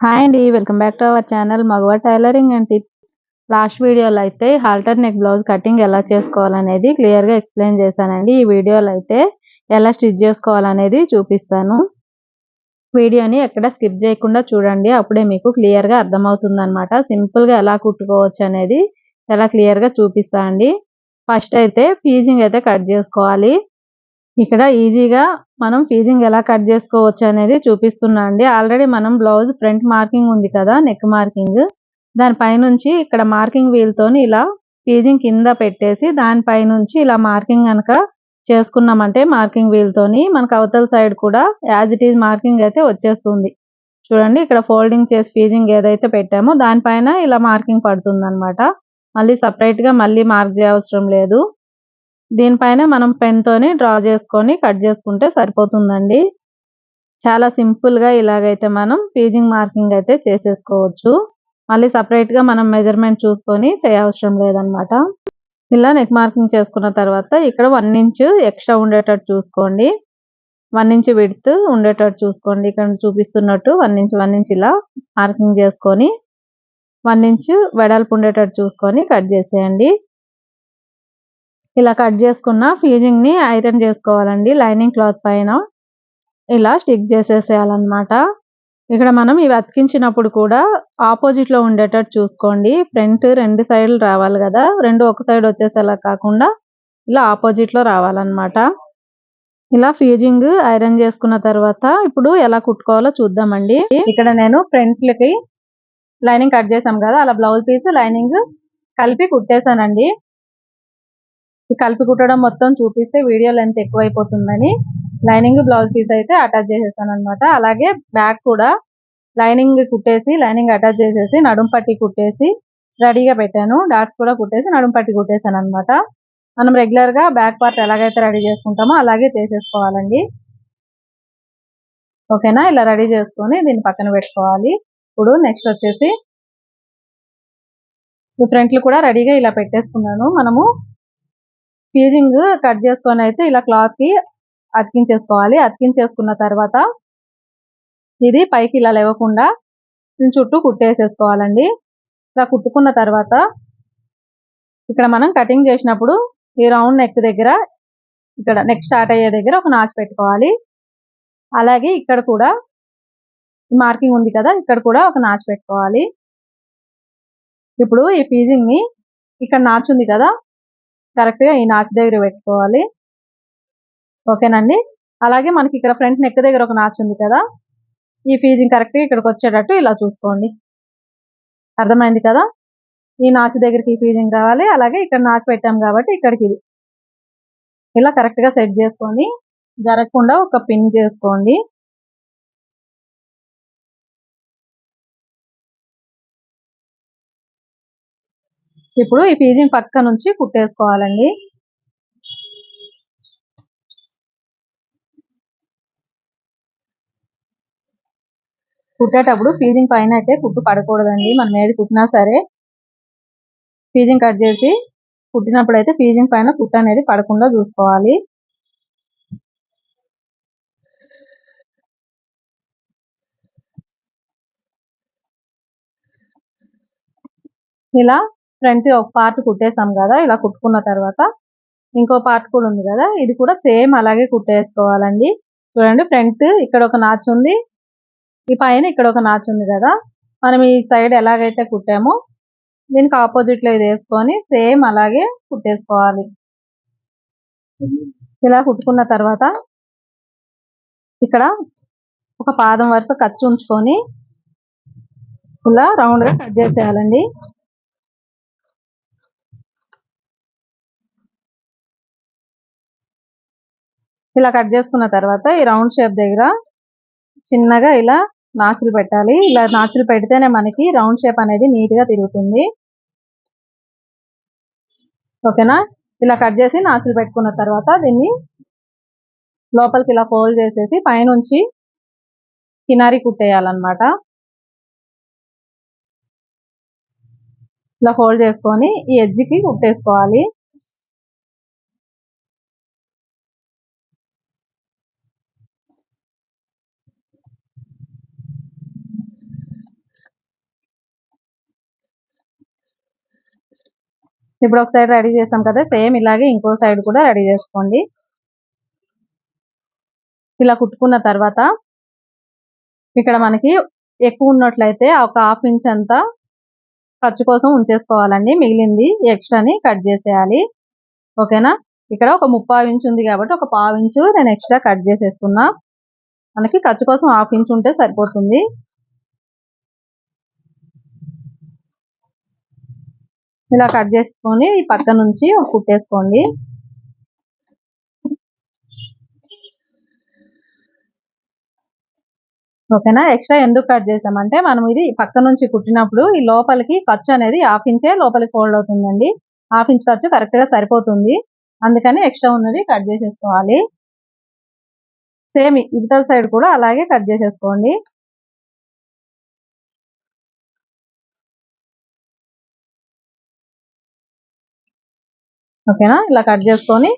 Hi అండి welcome back to our channel మగవ tailoring and tips. Last వీడియోలో అయితే halter neck blouse cutting ఎలా చేసుకోవాలనేది క్లియర్గా ఎక్స్ప్లెయిన్ చేశానండి. ఈ వీడియోలో అయితే ఎలా స్టిచ్ చేసుకోవాలనేది చూపిస్తాను. వీడియోని ఎక్కడ స్కిప్ చేయకుండా చూడండి అప్పుడే మీకు క్లియర్గా అర్థమవుతుంది అనమాట సింపుల్గా ఎలా కుట్టుకోవచ్చు అనేది చాలా క్లియర్గా చూపిస్తా అండి ఫస్ట్ అయితే ఫీజింగ్ అయితే కట్ చేసుకోవాలి. ఇక్కడ ఈజీగా మనం ఫీజింగ్ ఎలా కట్ చేసుకోవచ్చు అనేది చూపిస్తున్నా అండి. ఆల్రెడీ మనం బ్లౌజ్ ఫ్రంట్ మార్కింగ్ ఉంది కదా నెక్ మార్కింగ్ దానిపైనుంచి ఇక్కడ మార్కింగ్ వీల్ తోని ఇలా ఫీజింగ్ కింద పెట్టేసి దానిపైనుంచి ఇలా మార్కింగ్ కనుక చేసుకున్నామంటే మార్కింగ్ వీల్ తోని మనకు అవతల సైడ్ కూడా యాజ్ ఇట్ ఈజ్ మార్కింగ్ అయితే వచ్చేస్తుంది. చూడండి ఇక్కడ ఫోల్డింగ్ చేసి ఫీజింగ్ ఏదైతే పెట్టామో దానిపైన ఇలా మార్కింగ్ పడుతుంది అనమాట మళ్ళీ సపరేట్గా మళ్ళీ మార్క్ చేయవసరం లేదు. దీనిపైన మనం పెన్ తోని డ్రా చేసుకొని కట్ చేసుకుంటే సరిపోతుందండి. చాలా సింపుల్గా ఇలాగైతే మనం ఫీజింగ్ మార్కింగ్ అయితే చేసేసుకోవచ్చు. మళ్ళీ సపరేట్గా మనం మెజర్మెంట్ చూసుకొని చేయవసరం లేదనమాట ఇలా నెక్ మార్కింగ్ చేసుకున్న తర్వాత ఇక్కడ వన్ ఇంచ్ ఎక్స్ట్రా ఉండేటట్టు చూసుకోండి. వన్ ఇంచ్ విడ్త్ ఉండేటట్టు చూసుకోండి. ఇక్కడ చూపిస్తున్నట్టు వన్ ఇంచ్ వన్ ఇంచ్ ఇలా మార్కింగ్ చేసుకొని వన్ ఇంచ్ వెడల్పు ఉండేటట్టు చూసుకొని కట్ చేసేయండి. ఇలా కట్ చేసుకున్న ఫీజింగ్ని ఐరన్ చేసుకోవాలండి లైనింగ్ క్లాత్ పైన. ఇలా స్టిక్ చేసేసేయాలన్నమాట. ఇక్కడ మనం ఇవి అతికించినప్పుడు కూడా ఆపోజిట్లో ఉండేటట్టు చూసుకోండి. ఫ్రంట్ రెండు సైడ్లు రావాలి కదా రెండు ఒక సైడ్ వచ్చేసేలా కాకుండా ఇలా ఆపోజిట్లో రావాలన్నమాట. ఇలా ఫీజింగ్ ఐరన్ చేసుకున్న తర్వాత ఇప్పుడు ఎలా కుట్టుకోవాలో చూద్దామండి. ఇక్కడ నేను ఫ్రంట్లకి లైనింగ్ కట్ చేసాం కదా అలా బ్లౌజ్ పీస్ లైనింగ్ కలిపి కుట్టేశానండి. కలిపి కుట్టడం మొత్తం చూపిస్తే వీడియో లెంత్ ఎక్కువైపోతుందని లైనింగ్ బ్లౌజ్ పీస్ అయితే అటాచ్ చేసేసాను అనమాట అలాగే బ్యాక్ కూడా లైనింగ్ కుట్టేసి లైనింగ్ అటాచ్ చేసేసి నడుం పట్టి కుట్టేసి రెడీగా పెట్టాను. డాట్స్ కూడా కుట్టేసి నడుం పట్టి కుట్టేసాను అనమాట మనం రెగ్యులర్గా బ్యాక్ పార్ట్ ఎలాగైతే రెడీ చేసుకుంటామో అలాగే చేసేసుకోవాలండి. ఓకేనా? ఇలా రెడీ చేసుకొని దీన్ని పక్కన పెట్టుకోవాలి. ఇప్పుడు నెక్స్ట్ వచ్చేసి ఫ్రంట్లు కూడా రెడీగా ఇలా పెట్టేసుకున్నాను. మనము పీజింగ్ కట్ చేసుకొని అయితే ఇలా క్లాత్కి అతికించేసుకోవాలి. అతికించేసుకున్న తర్వాత ఇది పైకి ఇలా లేవకుండా చుట్టూ కుట్టేసేసుకోవాలండి. ఇలా కుట్టుకున్న తర్వాత ఇక్కడ మనం కటింగ్ చేసినప్పుడు ఈ రౌండ్ నెక్ దగ్గర ఇక్కడ నెక్ స్టార్ట్ అయ్యే దగ్గర ఒక నాచు పెట్టుకోవాలి. అలాగే ఇక్కడ కూడా మార్కింగ్ ఉంది కదా ఇక్కడ కూడా ఒక నాచు పెట్టుకోవాలి. ఇప్పుడు ఈ ఫీజింగ్ని ఇక్కడ నాచు ఉంది కదా కరెక్ట్గా ఈ నాచు దగ్గర పెట్టుకోవాలి. ఓకేనండి? అలాగే మనకి ఇక్కడ ఫ్రంట్ నెక్ దగ్గర ఒక నాచు ఉంది కదా? ఈ ఫీజింగ్ కరెక్ట్గా ఇక్కడికి వచ్చేటట్టు ఇలా చూసుకోండి. అర్థమైంది కదా? ఈ నాచు దగ్గరికి ఫీజింగ్ రావాలి. అలాగే ఇక్కడ నాచు పెట్టాం కాబట్టి ఇక్కడికి ఇది. ఇలా కరెక్ట్గా సెట్ చేసుకొని జరగకుండా ఒక పిన్ చేసుకోండి. ఇప్పుడు ఈ ఫీజింగ్ పక్క నుంచి కుట్టేసుకోవాలండి. కుట్టేటప్పుడు ఫీజింగ్ పైన అయితే కుట్టు పడకూడదండి. మనం ఏది కుట్టినా సరే ఫీజింగ్ కట్ చేసి కుట్టినప్పుడు అయితే ఫీజింగ్ పైన కుట్టు అనేది పడకుండా చూసుకోవాలి. ఇలా ఫ్రంట్ ఒక పార్ట్ కుట్టేసాం కదా ఇలా కుట్టుకున్న తర్వాత ఇంకో పార్ట్ కూడా ఉంది కదా ఇది కూడా సేమ్ అలాగే కుట్టేసుకోవాలండి. చూడండి ఫ్రంట్ ఇక్కడ ఒక నాచు ఉంది ఈ పైన ఇక్కడ ఒక నాచు ఉంది కదా మనం ఈ సైడ్ ఎలాగైతే కుట్టామో దీనికి ఆపోజిట్లో ఇది వేసుకొని సేమ్ అలాగే కుట్టేసుకోవాలి. ఇలా కుట్టుకున్న తర్వాత ఇక్కడ ఒక పాదం వరుస ఖర్చు ఉంచుకొని ఇలా రౌండ్గా కట్ చేసేయాలండి. ఇలా కట్ చేసుకున్న తర్వాత ఈ రౌండ్ షేప్ దగ్గర చిన్నగా ఇలా నాచులు పెట్టాలి. ఇలా నాచులు పెడితేనే మనకి రౌండ్ షేప్ అనేది నీట్గా తిరుగుతుంది. ఓకేనా? ఇలా కట్ చేసి నాచులు పెట్టుకున్న తర్వాత దీన్ని లోపలికి ఇలా ఫోల్డ్ చేసేసి పైనుంచి కినారి కుట్టేయాలన్నమాట. ఇలా ఫోల్డ్ చేసుకొని ఈ ఎడ్జ్కి కుట్టేసుకోవాలి. ఇప్పుడు ఒక సైడ్ రెడీ చేసాం కదా సేమ్ ఇలాగే ఇంకో సైడ్ కూడా రెడీ చేసుకోండి. ఇలా కుట్టుకున్న తర్వాత ఇక్కడ మనకి ఎక్కువ ఉన్నట్లయితే ఒక హాఫ్ ఇంచ్ అంతా ఖర్చు కోసం ఉంచేసుకోవాలండి. మిగిలింది ఎక్స్ట్రాని కట్ చేసేయాలి. ఓకేనా? ఇక్కడ ఒక ముప్పావు ఇంచ్ ఉంది కాబట్టి ఒక పావు ఇంచు నేను ఎక్స్ట్రా కట్ చేసేసుకున్నా. మనకి ఖర్చు కోసం హాఫ్ ఇంచ్ ఉంటే సరిపోతుంది. ఇలా కట్ చేసుకొని ఈ పక్క నుంచి కుట్టేసుకోండి. ఓకేనా? ఎక్స్ట్రా ఎందుకు కట్ చేసామంటే మనం ఇది పక్క నుంచి కుట్టినప్పుడు ఈ లోపలికి ఖర్చు అనేది హాఫ్ ఇంచే లోపలికి ఫోల్డ్ అవుతుందండి. హాఫ్ ఇంచ్ ఖర్చు కరెక్ట్గా సరిపోతుంది. అందుకని ఎక్స్ట్రా ఉన్నది కట్ చేసేసుకోవాలి. సేమ్ ఇవతల సైడ్ కూడా అలాగే కట్ చేసేసుకోండి. ఓకేనా? ఇలా కట్ చేసుకొని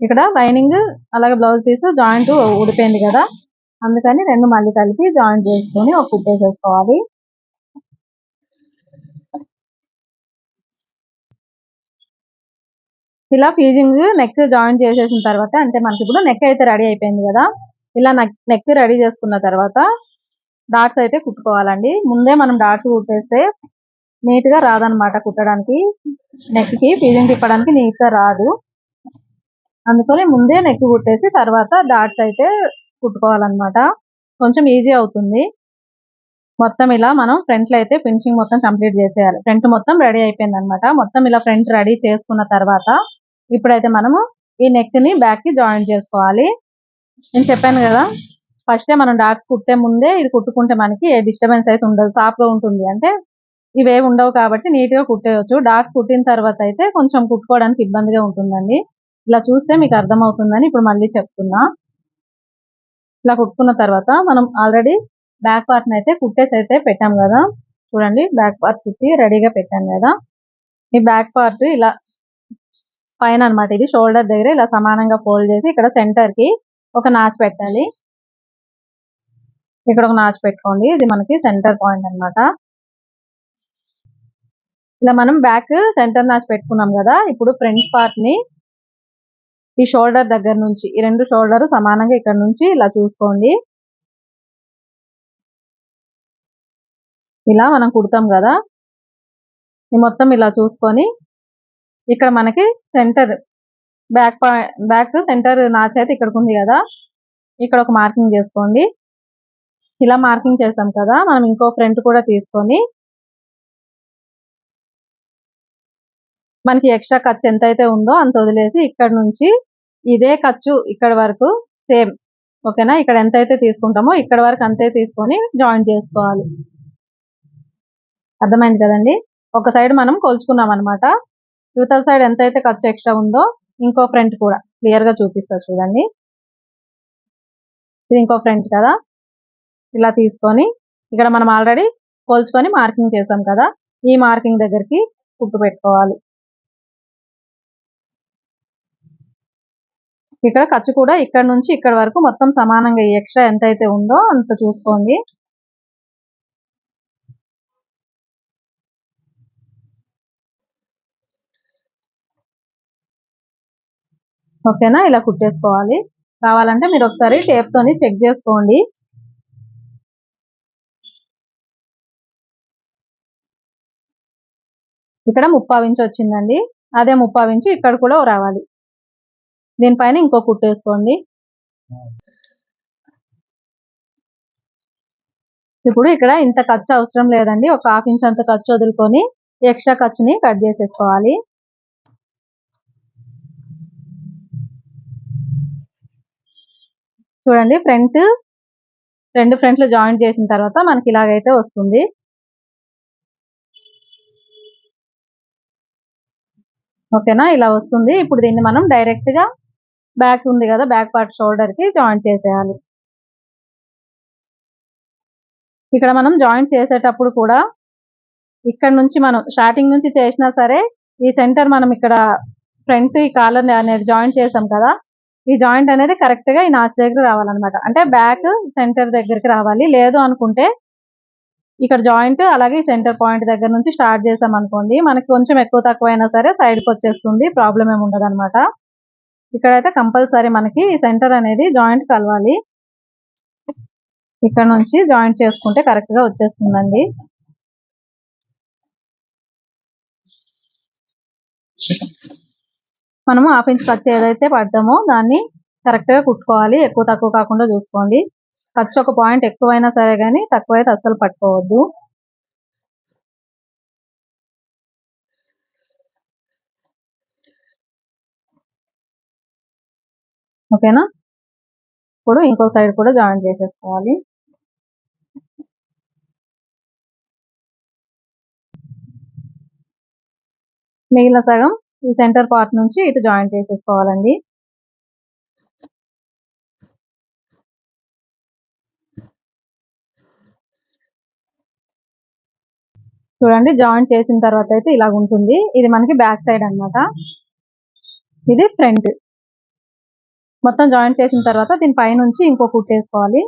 ఇక్కడ లైనింగ్ అలాగే బ్లౌజ్ పీస్ జాయింట్ ఊడిపోయింది కదా? అందుకని రెండు మళ్ళీ కలిపి జాయింట్ చేసుకొని ఒక కుట్టేసేసుకోవాలి ఇలా ఫీజింగ్ నెక్ జాయిన్ చేసేసిన తర్వాత అంటే మనకి ఇప్పుడు నెక్ అయితే రెడీ అయిపోయింది కదా? ఇలా నెక్ రెడీ చేసుకున్న తర్వాత డాట్స్ అయితే కుట్టుకోవాలండి. ముందే మనం డాట్స్ కుట్టేస్తే నీట్గా రాదనమాట కుట్టడానికి. నెక్కి ఫీజింగ్ తిప్పడానికి నీట్గా రాదు. అందుకని ముందే నెక్ కుట్టేసి తర్వాత డాట్స్ అయితే కుట్టుకోవాలన్నమాట. కొంచెం ఈజీ అవుతుంది. మొత్తం ఇలా మనం ఫ్రంట్లో అయితే ఫినిషింగ్ మొత్తం కంప్లీట్ చేసేయాలి. ఫ్రంట్ మొత్తం రెడీ అయిపోయింది అనమాట మొత్తం ఇలా ఫ్రంట్ రెడీ చేసుకున్న తర్వాత ఇప్పుడైతే మనము ఈ నెక్ని బ్యాక్కి జాయిన్ చేసుకోవాలి. నేను చెప్పాను కదా ఫస్ట్ మనం డాట్స్ కుట్టే ముందే ఇది కుట్టుకుంటే మనకి ఏ డిస్టర్బెన్స్ అయితే ఉండదు. సాఫ్ట్గా ఉంటుంది అంటే ఇవే ఉండవు కాబట్టి నీట్గా కుట్టేయచ్చు. డాట్స్ కుట్టిన తర్వాత అయితే కొంచెం కుట్టుకోవడానికి ఇబ్బందిగా ఉంటుందండి. ఇలా చూస్తే మీకు అర్థమవుతుందని ఇప్పుడు మళ్ళీ చెప్తున్నా. ఇలా కుట్టుకున్న తర్వాత మనం ఆల్రెడీ బ్యాక్ పార్ట్ అయితే కుట్టేసి అయితే పెట్టాం కదా. చూడండి బ్యాక్ పార్ట్ కుట్టి రెడీగా పెట్టాం కదా. ఈ బ్యాక్ పార్ట్ ఇలా పైన అనమాట ఇది షోల్డర్ దగ్గర ఇలా సమానంగా ఫోల్డ్ చేసి ఇక్కడ సెంటర్కి ఒక నాచ్ పెట్టాలి. ఇక్కడ ఒక నాచ్ పెట్టుకోండి. ఇది మనకి సెంటర్ పాయింట్ అనమాట ఇలా మనం బ్యాక్ సెంటర్ నాచ్ పెట్టుకున్నాం కదా ఇప్పుడు ఫ్రంట్ పార్ట్ని ఈ షోల్డర్ దగ్గర నుంచి ఈ రెండు షోల్డర్ సమానంగా ఇక్కడ నుంచి ఇలా చూసుకోండి. ఇలా మనం కుడతాం కదా ఈ మొత్తం ఇలా చూసుకొని ఇక్కడ మనకి centre back back centre notch అయితే ఇక్కడికి ఉంది కదా ఇక్కడ ఒక మార్కింగ్ చేసుకోండి. ఇలా మార్కింగ్ చేసాం కదా మనం ఇంకో ఫ్రంట్ కూడా తీసుకొని మనకి ఎక్స్ట్రా ఖర్చు ఎంత అయితే ఉందో అంత వదిలేసి ఇక్కడ నుంచి ఇదే ఖర్చు ఇక్కడ వరకు సేమ్. ఓకేనా? ఇక్కడ ఎంత అయితే తీసుకుంటామో ఇక్కడ వరకు అంతే తీసుకొని జాయిన్ చేసుకోవాలి. అర్థమైంది కదండి? ఒక సైడ్ మనం కొలుచుకున్నాం అనమాట యూతల సైడ్ ఎంత అయితే ఖర్చు ఎక్స్ట్రా ఉందో ఇంకో ఫ్రంట్ కూడా. క్లియర్గా చూడండి. ఇది ఇంకో ఫ్రంట్ కదా? ఇలా తీసుకొని ఇక్కడ మనం ఆల్రెడీ కొలుచుకొని మార్కింగ్ చేసాం కదా? ఈ మార్కింగ్ దగ్గరికి కుట్టు పెట్టుకోవాలి. ఇక్కడ ఖర్చు కూడా ఇక్కడ నుంచి ఇక్కడ వరకు మొత్తం సమానంగా ఎక్స్ట్రా ఎంత అయితే ఉందో అంత చూసుకోండి. ఓకేనా? ఇలా కుట్టేసుకోవాలి. కావాలంటే మీరు ఒకసారి టేప్ తోని చెక్ చేసుకోండి. ఇక్కడ ముప్పావించి వచ్చిందండి. అదే ముప్పావించి ఇక్కడ కూడా రావాలి. దీనిపైన ఇంకో కుట్టేసుకోండి ఇప్పుడు ఇక్కడ ఇంత ఖర్చు అవసరం లేదండి. ఒక హాఫ్ ఇంచ్ అంత ఖర్చు వదులుకొని ఎక్స్ట్రా ఖర్చుని కట్ చేసేసుకోవాలి. చూడండి ఫ్రంట్ రెండు ఫ్రంట్లు జాయింట్ చేసిన తర్వాత మనకి ఇలాగైతే వస్తుంది. ఓకేనా? ఇలా వస్తుంది. ఇప్పుడు దీన్ని మనం డైరెక్ట్గా బ్యాక్ ఉంది కదా బ్యాక్ పార్ట్ షోల్డర్కి జాయింట్ చేసేయాలి. ఇక్కడ మనం జాయింట్ చేసేటప్పుడు కూడా ఇక్కడ నుంచి మనం స్టార్టింగ్ నుంచి చేసినా సరే ఈ సెంటర్ మనం ఇక్కడ ఫ్రంట్ ఈ కాలర్ అనేది జాయింట్ చేసాం కదా ఈ జాయింట్ అనేది కరెక్ట్గా ఈ నాచ్ దగ్గర రావాలన్నమాట. అంటే బ్యాక్ సెంటర్ దగ్గరికి రావాలి. లేదు అనుకుంటే ఇక్కడ జాయింట్ అలాగే సెంటర్ పాయింట్ దగ్గర నుంచి స్టార్ట్ చేసాం అనుకోండి మనకి కొంచెం ఎక్కువ తక్కువ అయినా సరే సైడ్కి కి వచ్చేస్తుంది ప్రాబ్లం ఏమి ఉండదు అనమాట ఇక్కడైతే కంపల్సరీ మనకి సెంటర్ అనేది జాయింట్ కలవాలి. ఇక్కడ నుంచి జాయింట్ చేసుకుంటే కరెక్ట్గా వచ్చేస్తుందండి. మనము హాఫ్ ఇంచ్ ఖర్చు ఏదైతే పడతామో దాన్ని కరెక్ట్గా కుట్టుకోవాలి. ఎక్కువ తక్కువ కాకుండా చూసుకోండి. ఖర్చు ఒక పాయింట్ ఎక్కువైనా సరే కానీ తక్కువ అయితే అస్సలు పట్టుకోవద్దు. ఓకేనా? ఇప్పుడు ఇంకో సైడ్ కూడా జాయిన్ చేసేసుకోవాలి. మిగిలిన సగం ఈ సెంటర్ పార్ట్ నుంచి ఇటు జాయిన్ చేసేసుకోవాలండి. చూడండి జాయిన్ చేసిన తర్వాత అయితే ఇలాగ ఉంటుంది ఇది మనకి బ్యాక్ సైడ్ అన్నమాట. ఇది ఫ్రంట్. మొత్తం జాయిన్ చేసిన తర్వాత దీని పైనుంచి ఇంకో కుట్టేసుకోవాలి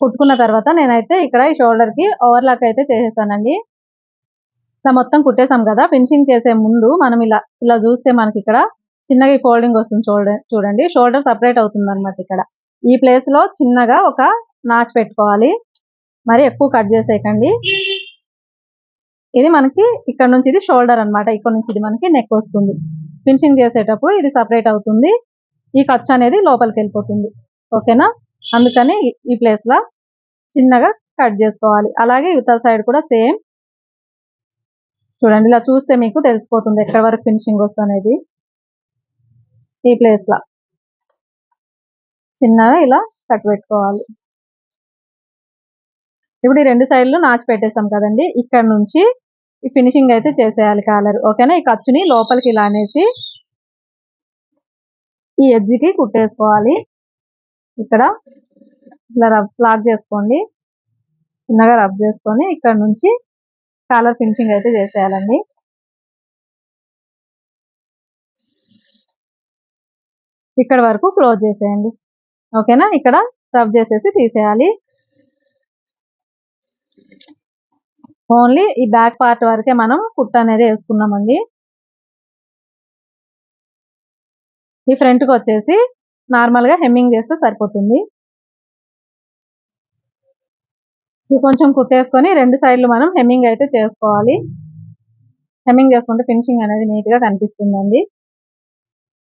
కుట్టుకున్న తర్వాత నేనైతే ఇక్కడ ఈ షోల్డర్కి ఓవర్లాక్ అయితే చేసేసానండి. ఇలా మొత్తం కుట్టేసాం కదా ఫినిషింగ్ చేసే ముందు మనం ఇలా ఇలా చూస్తే మనకి ఇక్కడ చిన్నగా ఈ ఫోల్డింగ్ వస్తుంది చూడండి చూడండి. షోల్డర్ సపరేట్ అవుతుంది అనమాట ఇక్కడ. ఈ ప్లేస్లో చిన్నగా ఒక నాచ్ పెట్టుకోవాలి. మరి ఎక్కువ కట్ చేసేయకండి. ఇది మనకి ఇక్కడ నుంచి ఇది షోల్డర్ అన్నమాట. ఇక్కడ నుంచి ఇది మనకి నెక్ వస్తుంది. ఫినిషింగ్ చేసేటప్పుడు ఇది సపరేట్ అవుతుంది. ఈ ఖర్చు అనేది లోపలికి వెళ్ళిపోతుంది. ఓకేనా అందుకని ఈ- ప్లేస్లో ప్లేస్లో చిన్నగా కట్ చేసుకోవాలి. అలాగే యువతల సైడ్ కూడా సేమ్ చూడండి ఇలా చూస్తే మీకు తెలిసిపోతుంది ఎక్కడ వరకు ఫినిషింగ్ వస్తుంది ఈ ప్లేస్లో చిన్నగా ఇలా కట్ పెట్టుకోవాలి. ఇప్పుడు ఈ రెండు సైడ్లు నాచి పెట్టేస్తాం కదండి. ఇక్కడ నుంచి ఈ ఫినిషింగ్ అయితే చేసేయాలి కాలర్ ఓకేనా? ఈ ఖర్చుని లోపలికి ఇలా అనేసి ఈ ఎడ్జ్కి కి కుట్టేసుకోవాలి. ఇక్కడ ఇలా రబ్ లాక్ చేసుకోండి. చిన్నగా రబ్ చేసుకొని ఇక్కడ నుంచి కాలర్ ఫినిషింగ్ అయితే చేసేయాలండి. ఇక్కడ వరకు క్లోజ్ చేసేయండి. ఓకేనా? ఇక్కడ రబ్ చేసేసి తీసేయాలి. ఓన్లీ ఈ బ్యాక్ పార్ట్ వరకే మనం కుట్ట అనేది వేసుకున్నామండి. ఈ ఫ్రంట్కి వచ్చేసి నార్మల్గా హెమ్మింగ్ చేస్తే సరిపోతుంది. ఇది కొంచెం కుట్టేసుకొని రెండు సైడ్లు మనం హెమ్మింగ్ అయితే చేసుకోవాలి. హెమ్మింగ్ చేసుకుంటే ఫినిషింగ్ అనేది నీట్గా కనిపిస్తుందండి.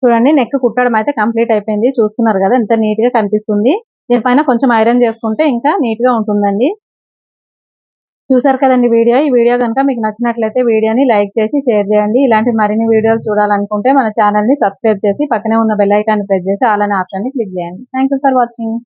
చూడండి నెక్ కుట్టడం అయితే కంప్లీట్ అయిపోయింది. చూస్తున్నారు కదా ఎంత నీట్గా కనిపిస్తుంది. దీనిపైన కొంచెం ఐరన్ చేసుకుంటే ఇంకా నీట్గా ఉంటుందండి. చూసారు కదండి వీడియో? ఈ వీడియో కనుక మీకు నచ్చినట్లయితే వీడియోని లైక్ చేసి షేర్ చేయండి. ఇలాంటి మరిన్ని వీడియోలు చూడాలనుకుంటే మన ఛానల్ని సబ్స్క్రైబ్ చేసి పక్కనే ఉన్న బెల్ ఐకాన్ ప్రెస్ చేసి ఆల్ అనే ఆప్షన్ని క్లిక్ చేయండి. Thank for watching.